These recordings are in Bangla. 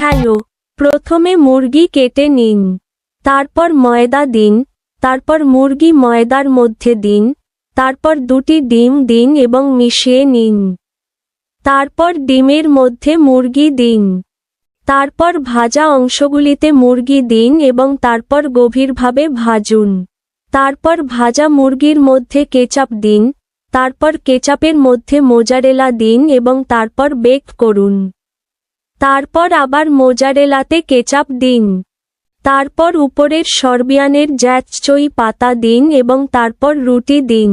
হ্যালো প্রথমে মুরগি কেটে নিন। তারপর ময়দা দিন। তারপর মুরগি ময়দার মধ্যে দিন। তারপর দুটি ডিম দিন এবং মিশিয়ে নিন। তারপর ডিমের মধ্যে মুরগি দিন। তারপর ভাজা অংশগুলিতে মুরগি দিন এবং তারপর গভীরভাবে ভাজুন। তারপর ভাজা মুরগির মধ্যে কেচাপ দিন। তারপর কেচাপের মধ্যে মোজারেলা দিন এবং তারপর বেক করুন। তারপর আবার মোজারেলাতে কেচাপ দিন। তারপর উপরের সরবিয়ানের জ্যাচচই পাতা দিন এবং তারপর রুটি দিন।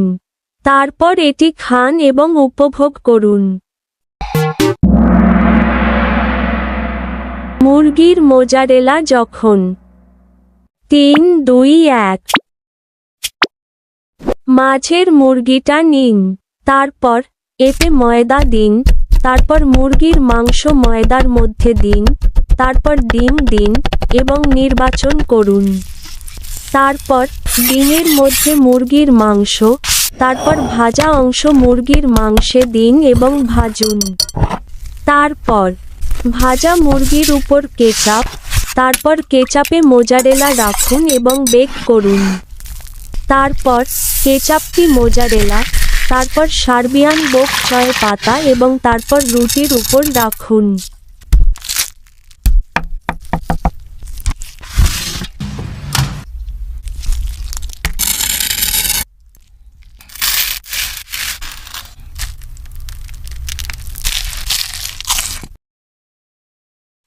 তারপর এটি খান এবং উপভোগ করুন। মুরগির মোজারেলা যখন তিন, দুই, এক। মাছের মুরগিটা নিন। তারপর এতে ময়দা দিন। তারপর মুরগির মাংস ময়দার মধ্যে দিন, তারপর ডিম দিন এবং নির্বাচন করুন। তারপর ডিমের মধ্যে মুরগির মাংস, তারপর ভাজা অংশ মুরগির মাংসে দিন এবং ভাজুন। তারপর ভাজা মুরগির উপর কেচাপ, তারপর কেচাপে মোজারেলা রাখুন এবং বেক করুন। তারপর কেচাপটি মোজারেলা তারপর সার্বিয়ান বোক ছয় পাতা এবং তারপর রুটির উপর রাখুন।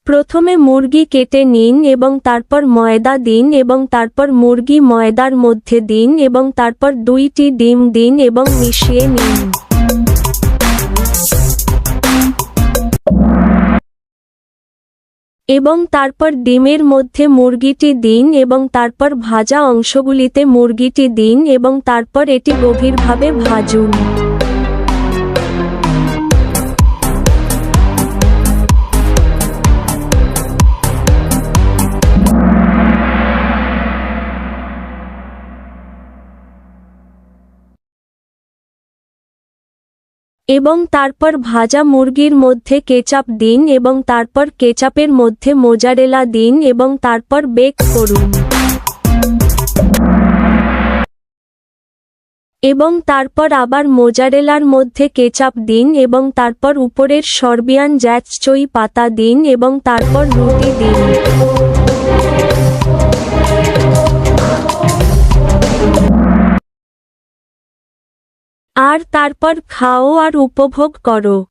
প্রথমে মুরগি কেটে নিন এবং তারপর ময়দা দিন এবং তারপর মুরগি ময়দার মধ্যে দিন এবং তারপর দুইটি ডিম দিন এবং মিশিয়ে নিন। এবং তারপর ডিমের মধ্যে মুরগিটি দিন এবং তারপর ভাজা অংশগুলিতে মুরগিটি দিন এবং তারপর এটি গভীরভাবে ভাজুন। এবং তারপর ভাজা মুরগির মধ্যে কেচাপ দিন এবং তারপর কেচাপের মধ্যে মোজারেলা দিন এবং তারপর বেক করুন। এবং তারপর আবার মোজারেলার মধ্যে কেচাপ দিন এবং তারপর উপরের সরবিয়ান জ্যাচচই পাতা দিন এবং তারপর রুটি দিন। আর তারপর খাও আর উপভোগ করো।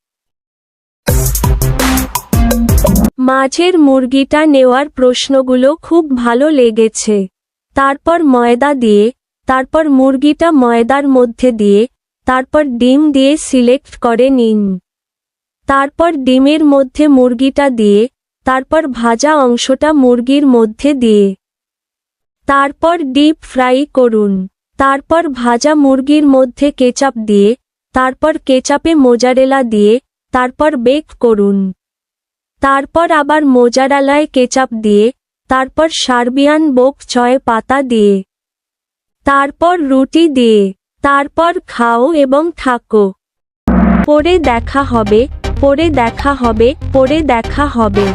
মাছের মুরগিটা নেওয়ার প্রশ্নগুলো খুব ভালো লেগেছে। তারপর ময়দা দিয়ে, তারপর মুরগিটা ময়দার মধ্যে দিয়ে, তারপর ডিম দিয়ে সিলেক্ট করে নিন। তারপর ডিমের মধ্যে মুরগিটা দিয়ে, তারপর ভাজা অংশটা মুরগির মধ্যে দিয়ে। তারপর ডিপ ফ্রাই করুন। তারপর ভাজা মুরগির মধ্যে কেচাপ দিয়ে, তারপর কেচাপে মোজারেলা দিয়ে, তারপর বেক করুন। তারপর আবার মোজারালায় কেচাপ দিয়ে, তারপর সার্বিয়ান বোক ছয় পাতা দিয়ে। তারপর রুটি দিয়ে, তারপর খাও এবং থাকো। পরে দেখা হবে, পরে দেখা হবে, পরে দেখা হবে।